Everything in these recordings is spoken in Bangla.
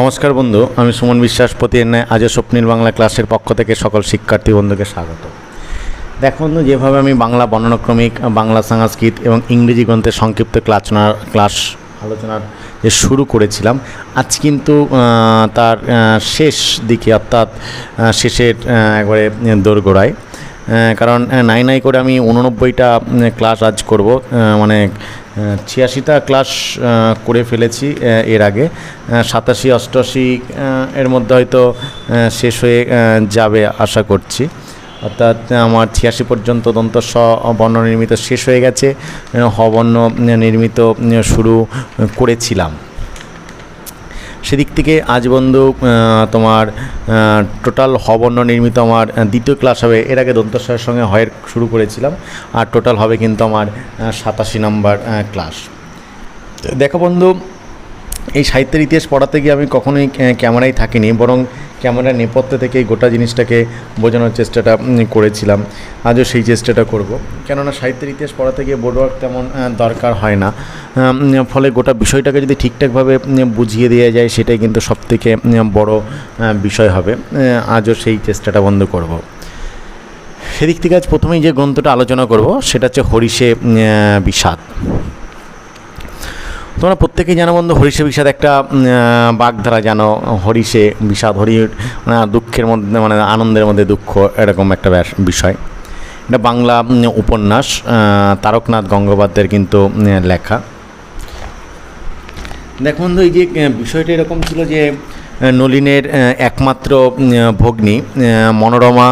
নমস্কার বন্ধু, আমি সুমন বিশ্বাস, প্রতিদিন ন্যায় আজও স্বপ্নীল বাংলা ক্লাসের পক্ষ থেকে সকল শিক্ষার্থী বন্ধুকে স্বাগত। দেখো বন্ধু, যেভাবে আমি বাংলা বর্ণনাক্রমিক, বাংলা সংস্কৃত এবং ইংরেজি গ্রন্থের সংক্ষিপ্ত ক্লাচনা ক্লাস আলোচনার যে শুরু করেছিলাম, আজ কিন্তু তার শেষ দিকে অর্থাৎ শেষের একবারে দোরগোড়ায় কারণ নাই নাই করে আমি উননব্বইটা ক্লাস আজ করব। মানে ছিয়াশিটা ক্লাস করে ফেলেছি এর আগে। সাতাশি অষ্টআশি এর মধ্যে হয়তো শেষ হয়ে যাবে আশা করছি। অর্থাৎ আমার ছিয়াশি পর্যন্ত দন্ত স বর্ণ নির্মিত শেষ হয়ে গেছে। আহ, হ বর্ণ নির্মিত শুরু করেছিলাম। সেদিক থেকে আজ বন্ধু তোমার টোটাল হবর্ণ নির্মিত আমার দ্বিতীয় ক্লাস হবে। এর আগে দন্তস্বরের সঙ্গে হয়ের শুরু করেছিলাম। আর টোটাল হবে কিন্তু আমার সাতাশি নম্বর ক্লাস দেখো বন্ধু, এই সাহিত্যের ইতিহাস পড়াতে গিয়ে আমি কখনোই ক্যামেরায় থাকিনি। বরং ক্যামেরার নেপথ্য থেকে এই গোটা জিনিসটাকে বোঝানোর চেষ্টাটা করেছিলাম। আজও সেই চেষ্টাটা করব। কেননা সাহিত্যের ইতিহাস পড়াতে গিয়ে বোর্ডওয়ার্ক তেমন দরকার হয় না। ফলে গোটা বিষয়টাকে যদি ঠিকঠাকভাবে বুঝিয়ে দেওয়া যায়, সেটাই কিন্তু সবথেকে বড় বিষয় হবে। আজও সেই চেষ্টাটা বন্ধ করব। সেদিক থেকে আজ প্রথমেই যে গ্রন্থটা আলোচনা করব, সেটা হচ্ছে হরিষে বিষাদ। তোমরা প্রত্যেকেই জানো বন্ধু হরিষে বিষাদ একটা বাগধারা জানো হরিষে বিষাদ, হরি দুঃখের মধ্যে মানে আনন্দের মধ্যে দুঃখ, এরকম একটা বিষয়। এটা বাংলা উপন্যাস তারকনাথ গঙ্গোপাধ্যায়ের কিন্তু লেখা। দেখো বন্ধু, এই যে বিষয়টা এরকম ছিল যে নলিনের একমাত্র ভগ্নী মনোরমা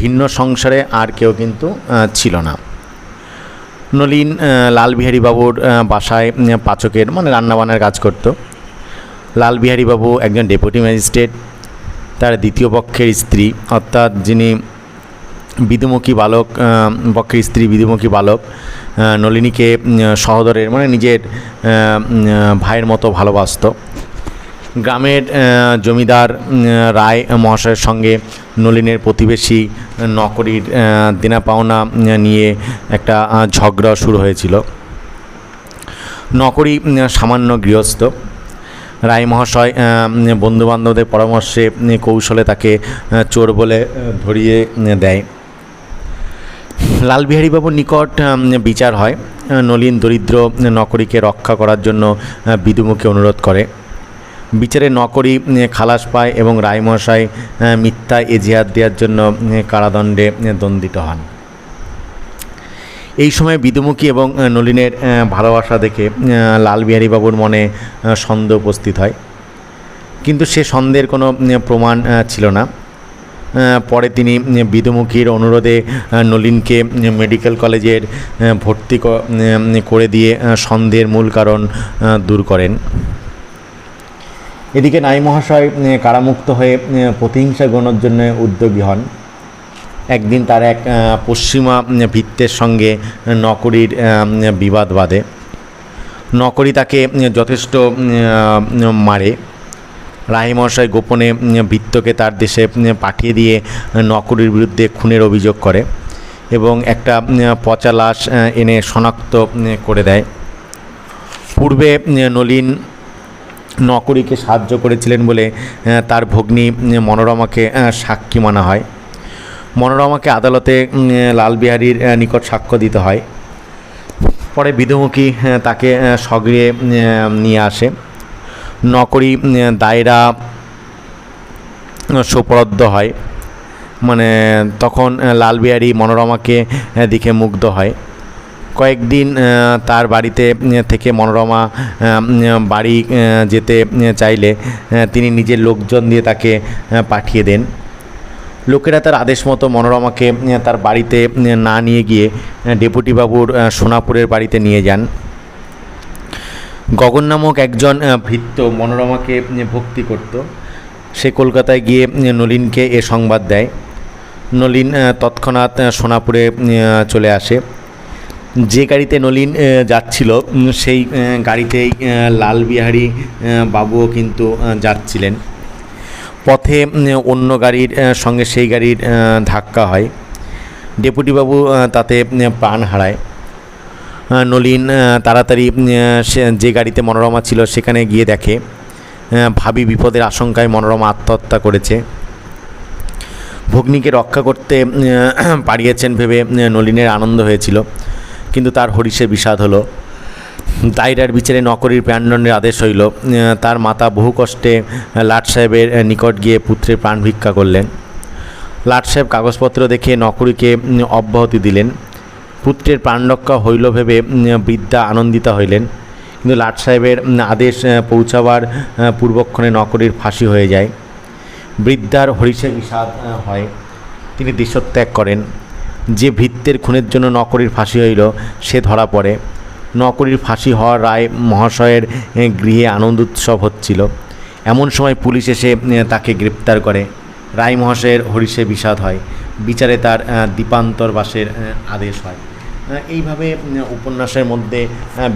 ভিন্ন সংসারে আর কেউ কিন্তু ছিল না। নলিন আহ, লালবিহারী বাবুর বাসায় পাচকের মানে রান্নাবান্নার কাজ করত। লালবিহারী বাবু একজন ডেপুটি ম্যাজিস্ট্রেট তার দ্বিতীয় পক্ষের স্ত্রী অর্থাৎ যিনি বিধুমুখী বালক পক্ষের স্ত্রী বিধুমুখী বালক নলিনীকে সহদরের মানে নিজের ভাইয়ের মতো ভালোবাসত। গ্রামের জমিদার রায় মহাশয়ের সঙ্গে নলিনের প্রতিবেশী নকরির দেনা পাওনা নিয়ে একটা ঝগড়া শুরু হয়েছিল। নকরি সামান্য গৃহস্থ। রায় মহাশয় বন্ধু বান্ধবদের পরামর্শে কৌশলে তাকে চোর বলে ধরিয়ে দেয়। লালবিহারীবাবুর নিকট বিচার হয়। নলিন দরিদ্র নকরীকে রক্ষা করার জন্য আহ, বিদুমুখে অনুরোধ করে। বিচারে নকরি খালাস পায় এবং রায়মশাই মিথ্যা এজিহাত দেওয়ার জন্য কারাদণ্ডে দণ্ডিত হন। এই সময় বিদুমুখী এবং নলিনের ভালোবাসা দেখে লালবিহারীবাবুর মনে সন্দেহ উপস্থিত হয়। কিন্তু সে সন্দেহের কোনো প্রমাণ ছিল না। পরে তিনি বিদুমুখীর অনুরোধে নলিনকে মেডিকেল কলেজের ভর্তি করে দিয়ে সন্দেহের মূল কারণ দূর করেন। এদিকে নাই মহাশয় কারামুক্ত হয়ে প্রতিহিংসা গ্রহণের জন্য উদ্যোগী হন। একদিন তার এক পশ্চিমা ভিত্তের সঙ্গে নকরির বিবাদ বাঁধে। নকরি তাকে যথেষ্ট মারে। রাহি মহাশয় গোপনে উম, ভৃত্যকে তার দেশে পাঠিয়ে দিয়ে নকরির বিরুদ্ধে খুনের অভিযোগ করে এবং একটা পচা লাশ এনে শনাক্ত করে দেয়। পূর্বে নলিন নকরিকে সাহায্য করেছিলেন বলে তার ভগ্নী মনোরমাকে সাক্ষী মানা হয়। মনোরমাকে আদালতে লালবিহারীর নিকট সাক্ষ্য দিতে হয়। পরে বিধুমুখী তাকে সগৃহে নিয়ে আসে। নকরি দায়রা সোপরদ্ধ হয়। মানে তখন লালবিহারী মনোরমাকে দেখে মুগ্ধ হয়। কয়েকদিন তার বাড়িতে থেকে মনোরমা বাড়ি যেতে চাইলে তিনি নিজের লোকজন দিয়ে তাকে পাঠিয়ে দেন। লোকেরা তার আদেশ মতো মনোরমাকে তার বাড়িতে না নিয়ে গিয়ে আহ, ডেপুটি বাবুর সোনাপুরের বাড়িতে নিয়ে যান। গগন নামক একজন ভৃত্য মনোরমাকে ভক্তি করত। সে কলকাতায় গিয়ে নলিনকে এ সংবাদ দেয়। নলিন তৎক্ষণাৎ সোনাপুরে চলে আসে। যে গাড়িতে নলিন যাচ্ছিল সেই গাড়িতেই লালবিহারী বাবুও কিন্তু যাচ্ছিলেন। পথে অন্য গাড়ির সঙ্গে সেই গাড়ির ধাক্কা হয়। ডেপুটিবাবু তাতে প্রাণ হারায়। নলিন তাড়াতাড়ি যে গাড়িতে মনোরমা ছিল, সেখানে গিয়ে দেখে ভাবি বিপদের আশঙ্কায় মনোরমা আত্মহত্যা করেছে। ভগ্নিকে রক্ষা করতে পারিয়েছেন ভেবে নলিনের আনন্দ হয়েছিল। কিন্তু তার হরিষে বিষাদ হলো। দায়রার বিচারে নকরির প্রাণদণ্ডের আদেশ হইল। তার মাতা বহু কষ্টে লাট সাহেবের নিকট গিয়ে পুত্রের প্রাণ ভিক্ষা করলেন। লাট সাহেব কাগজপত্র দেখে নকরিকে অব্যাহতি দিলেন। পুত্রের প্রাণরক্ষা হইল ভেবে বৃদ্ধা আনন্দিতা হইলেন। কিন্তু লাট সাহেবের আদেশ পৌঁছাবার পূর্বক্ষণে নকরির ফাঁসি হয়ে যায়। বৃদ্ধার হরিষে বিষাদ হয়। তিনি দেশত্যাগ করেন। যে ভিত্তের খুনের জন্য নকরির ফাঁসি হইল, সে ধরা পড়ে। নকরির ফাঁসি হওয়ার রায় মহাশয়ের গৃহে আনন্দ উৎসব হচ্ছিল। এমন সময় পুলিশ এসে তাকে গ্রেপ্তার করে। রায় মহাশয়ের হরিষে বিষাদ হয়। বিচারে তার দীপান্তর বাসের আদেশ হয়। এইভাবে উপন্যাসের মধ্যে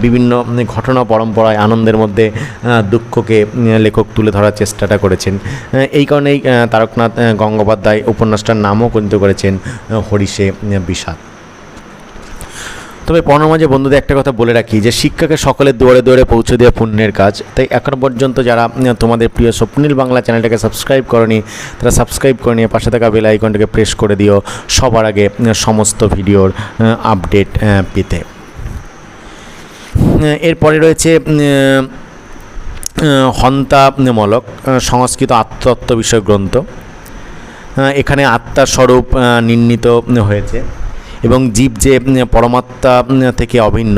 বিভিন্ন ঘটনা পরম্পরায় আনন্দের মধ্যে দুঃখকে লেখক তুলে ধরার চেষ্টাটা করেছেন। এই কারণেই তারকনাথ গঙ্গোপাধ্যায় উপন্যাসটার নামও কিন্তু করেছেন হরিষে বিষাদ। তবে পড়ানোর মাঝে বন্ধুদের একটা কথা বলে রাখি যে শিক্ষাকে সকলের দুয়ারে দুয়ারে পৌঁছে দেওয়া পুণ্যের কাজ। তাই এখনও পর্যন্ত যারা তোমাদের প্রিয় স্বপ্নীল বাংলা চ্যানেলটাকে সাবস্ক্রাইব করনি তারা সাবস্ক্রাইব করে নিয়ে পাশে থাকা বেল আইকনটাকে প্রেস করে দিও সবার আগে সমস্ত ভিডিওর আপডেট পেতে। এরপরে রয়েছে হন্তামূলক আহ, সংস্কৃত আত্মতত্ত্ব বিষয়ক গ্রন্থ। এখানে আত্মার স্বরূপ নির্ণীত হয়েছে। এবং জীব যে পরমাত্মা থেকে অভিন্ন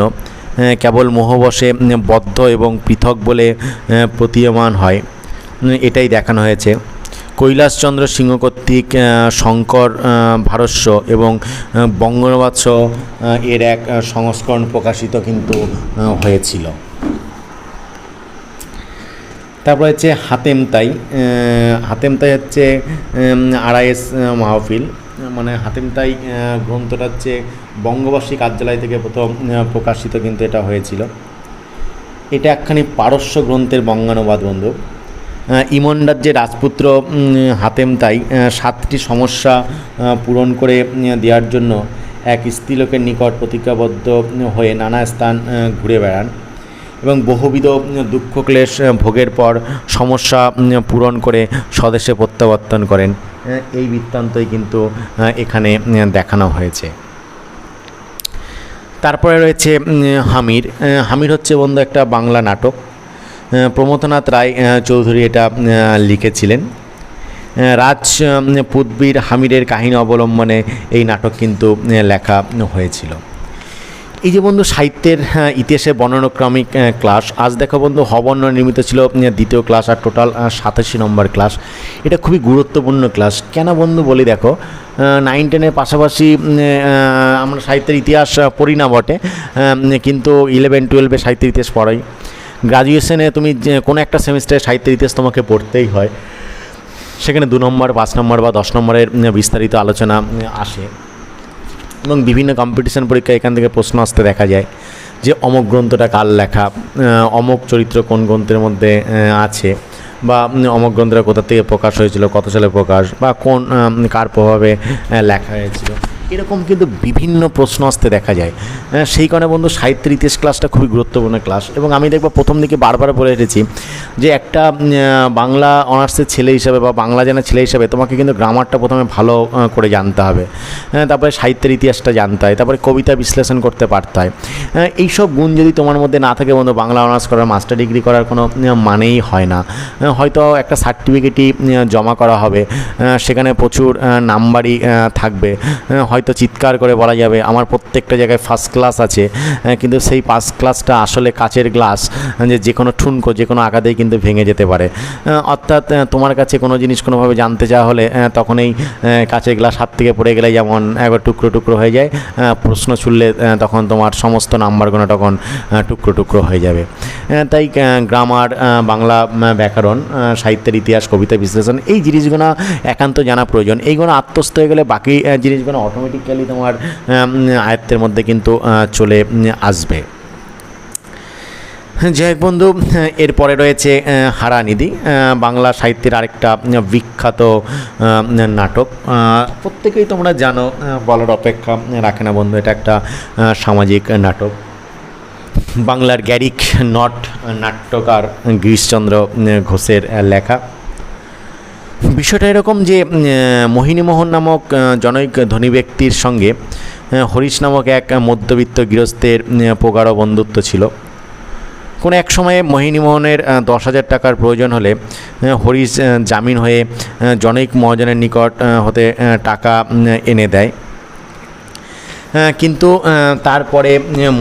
কেবল মোহবশে বদ্ধ এবং পৃথক বলে প্রতীয়মান হয়। এটাই দেখানো হয়েছে। কৈলাসচন্দ্র সিংহ কর্তৃক শঙ্কর ভারস্য এবং আহ, এর এক সংস্করণ প্রকাশিত কিন্তু হয়েছিল। তারপর হচ্ছে হাতেমতাই হাতেমতাই হচ্ছে আড়াইএস মাহফিল। মানে হাতেমতাই গ্রন্থটা হচ্ছে বঙ্গবাসী কার্যালয় থেকে প্রথম প্রকাশিত কিন্তু এটা হয়েছিল। এটা একখানি পারস্য গ্রন্থের বঙ্গানুবাদ বন্ধু। আহ, যে রাজপুত্র হাতেমতাই সাতটি সমস্যা পূরণ করে দেওয়ার জন্য এক স্ত্রীলোকের নিকট প্রতিজ্ঞাবদ্ধ হয়ে নানা স্থান ঘুরে বেড়ান। এবং বহুবিধ দুঃখ ক্লেশ ভোগের পর সমস্যা পূরণ করে স্বদেশে প্রত্যাবর্তন করেন। এই বৃত্তান্তই কিন্তু এখানে দেখানো হয়েছে। তারপরে রয়েছে হামির। হামির হচ্ছে বন্ধু একটা বাংলা নাটক। প্রমথনাথ রায় চৌধুরী এটা লিখেছিলেন। রাজ উম, পুতবীর হামিরের কাহিনী অবলম্বনে এই নাটক কিন্তু লেখা হয়েছিল। এই যে বন্ধু সাহিত্যের হ্যাঁ, ইতিহাসে বর্ণানুক্রমিক ক্লাস আজ দেখো বন্ধু হবর্ণ নির্মিত ছিল দ্বিতীয় ক্লাস আর টোটাল সাতাশি নম্বর ক্লাস। এটা খুবই গুরুত্বপূর্ণ ক্লাস। কেন বন্ধু বলি দেখো নাইন টেনের পাশাপাশি আমরা সাহিত্যের ইতিহাস পড়ি না বটে। কিন্তু ইলেভেন টুয়েলভে সাহিত্যের ইতিহাস পড়াই। গ্রাজুয়েশনে তুমি কোনো একটা সেমিস্টারে সাহিত্যের ইতিহাস তোমাকে পড়তেই হয়। সেখানে দু নম্বর পাঁচ নম্বর বা দশ নম্বরের বিস্তারিত আলোচনা আসে। এবং বিভিন্ন কম্পিটিশান পরীক্ষায় এখান থেকে প্রশ্ন আসতে দেখা যায় যে অমক গ্রন্থটা কার লেখা অমক চরিত্র কোন গ্রন্থের মধ্যে আছে বা অমক গ্রন্থটা কোথা থেকে প্রকাশ হয়েছিল, কত সালে প্রকাশ বা কোন কার প্রভাবে লেখা হয়েছিল। এরকম কিন্তু বিভিন্ন প্রশ্ন আসতে দেখা যায়। সেই কারণে বন্ধু সাহিত্যের ইতিহাস ক্লাসটা খুবই গুরুত্বপূর্ণ ক্লাস এবং আমি দেখব প্রথম দিকে বারবার বলে এসেছি যে একটা বাংলা অনার্সের ছেলে হিসাবে বা বাংলা জানা ছেলে হিসাবে তোমাকে কিন্তু গ্রামারটা প্রথমে ভালো করে জানতে হবে। হ্যাঁ, তারপরে সাহিত্যের ইতিহাসটা জানতে হয় তারপরে কবিতা বিশ্লেষণ করতে পারতে হয়। হ্যাঁ, এইসব গুণ যদি তোমার মধ্যে না থাকে বন্ধু বাংলা অনার্স করার মাস্টার ডিগ্রি করার কোনো মানেই হয় না। হয়তো একটা সার্টিফিকেটই জমা করা হবে সেখানে প্রচুর নাম্বারই থাকবে। আহ, হয়তো চিৎকার করে বলা যাবে, আমার প্রত্যেকটা জায়গায় ফার্স্ট ক্লাস আছে কিন্তু সেই ফার্স্ট ক্লাসটা আসলে কাচের গ্লাস যে যে কোনো ঠুনকো যে কোনো আঘাতেই কিন্তু ভেঙে যেতে পারে। অর্থাৎ তোমার কাছে কোনো জিনিস কোনোভাবে জানতে চাওয়া হলে তখন এই কাচের গ্লাস হাত থেকে পড়ে গেলে যেমন একবার টুকরো টুকরো হয়ে যায় প্রশ্ন ছুড়লে তখন তোমার সমস্ত নাম্বারগুলো তখন টুকরো টুকরো হয়ে যাবে। তাই গ্রামার বাংলা ব্যাকরণ সাহিত্যের ইতিহাস, কবিতা বিশ্লেষণ, এই জিনিসগুলো একান্ত জানা প্রয়োজন। এইগুলো আত্মস্থ হয়ে গেলে বাকি জিনিসগুলো জিনিসগুলো অটোমেটিক্যালি তোমার আয়ত্তের মধ্যে কিন্তু চলে আসবে। যাই হোক বন্ধু, এরপরে রয়েছে হারানিধি বাংলা সাহিত্যের আরেকটা বিখ্যাত নাটক। প্রত্যেকেই তোমরা জানো বলার অপেক্ষা রাখে না বন্ধু, এটা একটা সামাজিক নাটক। বাংলার গ্যারিক নট নাট্যকার গিরিশচন্দ্র ঘোষের লেখা। বিষয়টা এরকম যে মোহিনীমোহন নামক জনৈক ধনী ব্যক্তির সঙ্গে হরিশ নামক এক মধ্যবিত্ত গৃহস্থের প্রগাঢ় বন্ধুত্ব ছিল। কোনো এক সময়ে মোহিনীমোহনের দশ হাজার টাকার প্রয়োজন হলে হরিশ জামিন হয়ে জনৈক মহাজনের নিকট হতে টাকা এনে দেয়। কিন্তু তারপরে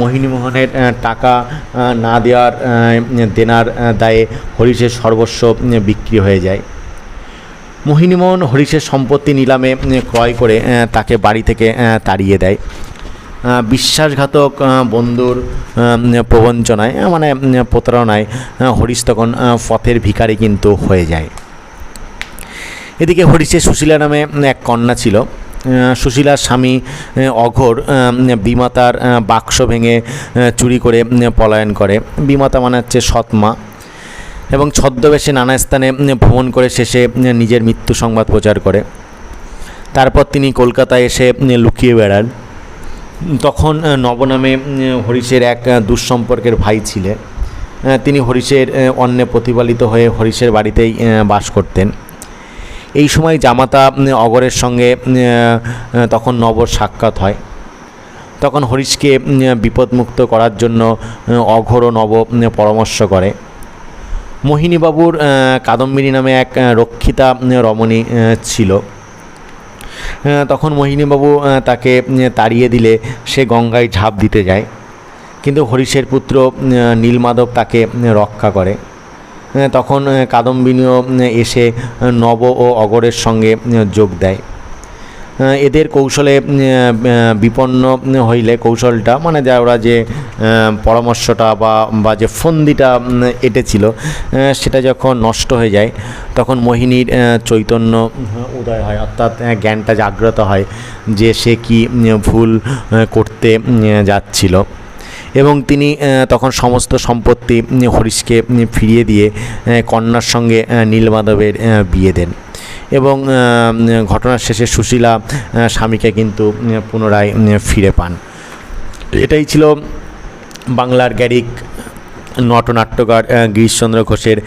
মোহিনীমোহনের টাকা না দেওয়ার দেনার দায়ে হরিশের সর্বস্ব বিক্রি হয়ে যায়। মোহিনীমোহন হরিশের সম্পত্তি নিলামে ক্রয় করে তাকে বাড়ি থেকে তাড়িয়ে দেয়। বিশ্বাসঘাতক বন্ধুর প্রবঞ্চনায় মানে প্রতারণায় হরিশ তখন পথের ভিখারি কিন্তু হয়ে যায়। এদিকে হরিশের সুশীলা নামে এক কন্যা ছিল। সুশীলার স্বামী অঘোর বিমাতার বাক্স ভেঙে চুরি করে পলায়ন করে। বিমাতা মানে হচ্ছে সৎমা এবং ছদ্মবেশে নানা স্থানে ভ্রমণ করে শেষে নিজের মৃত্যু সংবাদ প্রচার করে। তারপর তিনি কলকাতায় এসে লুকিয়ে বেড়ান। তখন আহ, নব নামে হরিশের এক দুঃসম্পর্কের ভাই ছিলেন। তিনি হরিশের অন্নে প্রতিপালিত হয়ে হরিশের বাড়িতেই বাস করতেন। এই সময় জামাতা অগরের সঙ্গে তখন নবর সাক্ষাৎ হয়। তখন হরিশকে বিপদমুক্ত করার জন্য অঘোর ও নব পরামর্শ করে। মোহিনীবাবুর কাদম্বিনী নামে এক রক্ষিতা রমণী ছিল। তখন মোহিনীবাবু তাকে তাড়িয়ে দিলে সে গঙ্গায় ঝাঁপ দিতে যায়। কিন্তু হরিশের পুত্র নীলমাধব তাকে রক্ষা করে। তখন কাদম্বিনীও এসে নব ও অগরের সঙ্গে যোগ দেয়। এদের কৌশলে বিপন্ন হইলে কৌশলটা মানে যা ওরা যে পরামর্শটা বা বা যে ফন্দিটা এঁটেছিল সেটা যখন নষ্ট হয়ে যায়, তখন মোহিনীর চৈতন্য উদয় হয়, অর্থাৎ জ্ঞানটা জাগ্রত হয় যে সে কি ভুল করতে যাচ্ছিল। এবং তিনি তখন সমস্ত সম্পত্তি হরিশকে ফিরিয়ে দিয়ে কন্যার সঙ্গে নীলমাধবের বিয়ে দেন। এবং ঘটনার শেষে সুশীলা স্বামীকে কিন্তু পুনরায় ফিরে পান। এটাই ছিল বাংলার গ্যারিক, নটনাট্যকার গিরিশচন্দ্র ঘোষের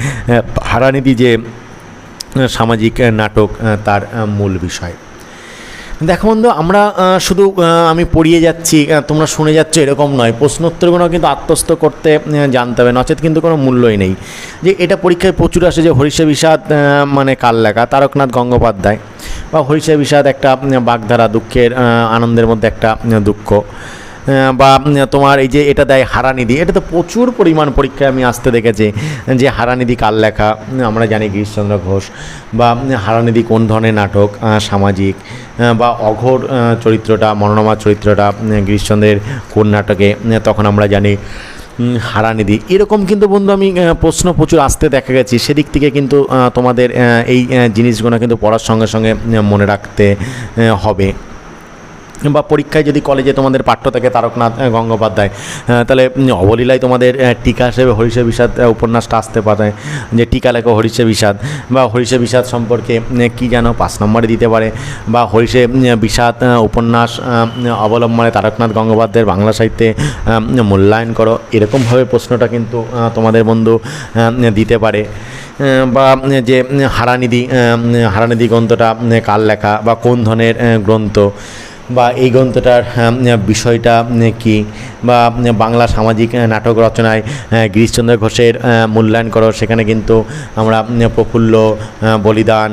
হারানিধি যে সামাজিক নাটক তার মূল বিষয়। দেখো বন্ধু, আমরা শুধু আমি পড়িয়ে যাচ্ছি তোমরা শুনে যাচ্ছ এরকম নয়। প্রশ্নোত্তরগুলো কিন্তু আত্মস্থ করতে জানতে হবে নচেত কিন্তু কোনো মূল্যই নেই। যে এটা পরীক্ষায় প্রচুর আসে যে হরিষে বিষাদ মানে কাল লেখা, তারকনাথ গঙ্গোপাধ্যায় বা হরিষে বিষাদ একটা বাগধারা দুঃখের আনন্দের মধ্যে একটা দুঃখ। বা তোমার এই যে এটা দেয় হারানিধি, এটা তো প্রচুর পরিমাণ পরীক্ষায় আমি আসতে দেখেছি যে হারানিধি কার লেখা? আমরা জানি গিরিশচন্দ্র ঘোষ বা হারানিধি কোন ধরনের নাটক সামাজিক বা অঘোর চরিত্রটা, মনোরমা চরিত্রটা গিরিশচন্দ্রের কোন নাটকে তখন আমরা জানি হারানিধি। এরকম কিন্তু বন্ধু আমি প্রশ্ন প্রচুর আসতে দেখা গেছি, সেদিক থেকে কিন্তু তোমাদের এই জিনিসগুলো কিন্তু পড়ার সঙ্গে সঙ্গে মনে রাখতে হবে। বা পরীক্ষায় যদি কলেজে তোমাদের পাঠ্য থাকে তারকনাথ গঙ্গোপাধ্যায় তাহলে অবলীলায় তোমাদের টিকা হিসেবে হরিষে বিষাদ উপন্যাসটা আসতে পারে, যে টিকা লেখো হরিষে বিষাদ, বা হরিষে বিষাদ সম্পর্কে কি জানো পাঁচ নম্বরে দিতে পারে, বা হরিষে বিষাদ উপন্যাস অবলম্বনে তারকনাথ গঙ্গোপাধ্যায়ের বাংলা সাহিত্যে মূল্যায়ন করো, এরকমভাবে প্রশ্নটা কিন্তু তোমাদের বন্ধু দিতে পারে বা যে হারানিধি হারানিধি গ্রন্থটা কার লেখা, বা কোন ধরনের গ্রন্থ বা এই গ্রন্থটার বিষয়টা উম, কি? বা বাংলা সামাজিক নাটক রচনায় আহ, গিরিশচন্দ্র ঘোষের মূল্যায়ন করো সেখানে কিন্তু আমরা প্রফুল্ল বলিদান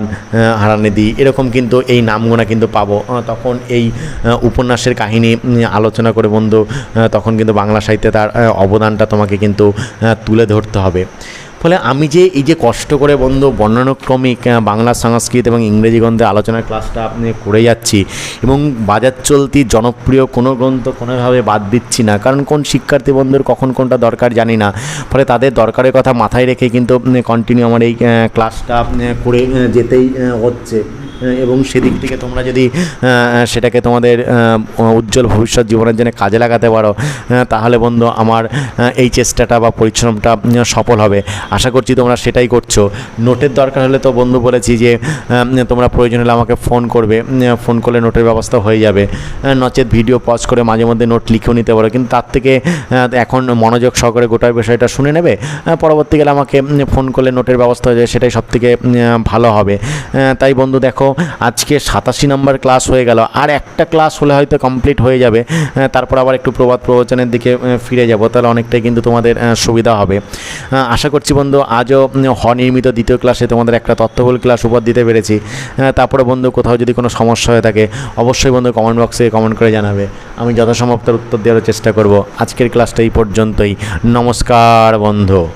হারানিধি এরকম কিন্তু এই নামগুলো কিন্তু পাবো। তখন এই উপন্যাসের কাহিনী আলোচনা করে বন্ধু তখন কিন্তু বাংলা সাহিত্যে তার অবদানটা তোমাকে কিন্তু তুলে ধরতে হবে। ফলে আমি যে এই যে কষ্ট করে বন্ধু বর্ণানুক্রমিক বাংলা সংস্কৃত এবং ইংরেজি গ্রন্থে আলোচনার ক্লাসটা আপনি করে যাচ্ছি এবং বাজার চলতি জনপ্রিয় কোনো গ্রন্থ কোনোভাবে বাদ দিচ্ছি না। কারণ কোন শিক্ষার্থী বন্ধুর কখন কোনটা দরকার জানি না। ফলে তাদের দরকারের কথা মাথায় রেখে কিন্তু কন্টিনিউ আমার এই ক্লাসটা করে যেতেই হচ্ছে। এবং সেদিক থেকে তোমরা যদি সেটাকে তোমাদের উজ্জ্বল ভবিষ্যৎ জীবনের জন্য কাজে লাগাতে পারো তাহলে বন্ধু আমার এই চেষ্টাটা বা পরিশ্রমটা সফল হবে। আশা করছি তোমরা সেটাই করছ। নোটের দরকার হলে তো বন্ধু বলেছি যে তোমরা প্রয়োজন হলে আমাকে ফোন করবে ফোন করলে নোটের ব্যবস্থা হয়ে যাবে। নচেত ভিডিও পজ করে মাঝে মধ্যে নোট লিখেও নিতে পারো, কিন্তু তার থেকে এখন মনোযোগ সহকারে গোটা বিষয়টা শুনে নেবে পরবর্তীকালে আমাকে ফোন করলে নোটের ব্যবস্থা হয়ে যাবে, সেটাই সব থেকে ভালো হবে। তাই বন্ধু দেখো আজকে সাতাশি নম্বর ক্লাস হয়ে গেল। আর একটা ক্লাস হলে হয়তো কমপ্লিট হয়ে যাবে। তারপর আবার একটু প্রবাদ প্রবচনের দিকে ফিরে যাব। তাহলে অনেকটাই কিন্তু তোমাদের সুবিধা হবে। আশা করছি বন্ধু, আজও অনিয়মিত দ্বিতীয় ক্লাসে তোমাদের একটা তথ্যবহুল ক্লাস উপর দিতে পেরেছি। তারপরে বন্ধু, কোথাও যদি কোনো সমস্যা হয়ে থাকে, অবশ্যই বন্ধু কমেন্ট বক্সে কমেন্ট করে জানাবে। আমি যথাসম্ভব তার উত্তর দেওয়ার চেষ্টা করব। আজকের ক্লাসটা এই পর্যন্তই। নমস্কার বন্ধু।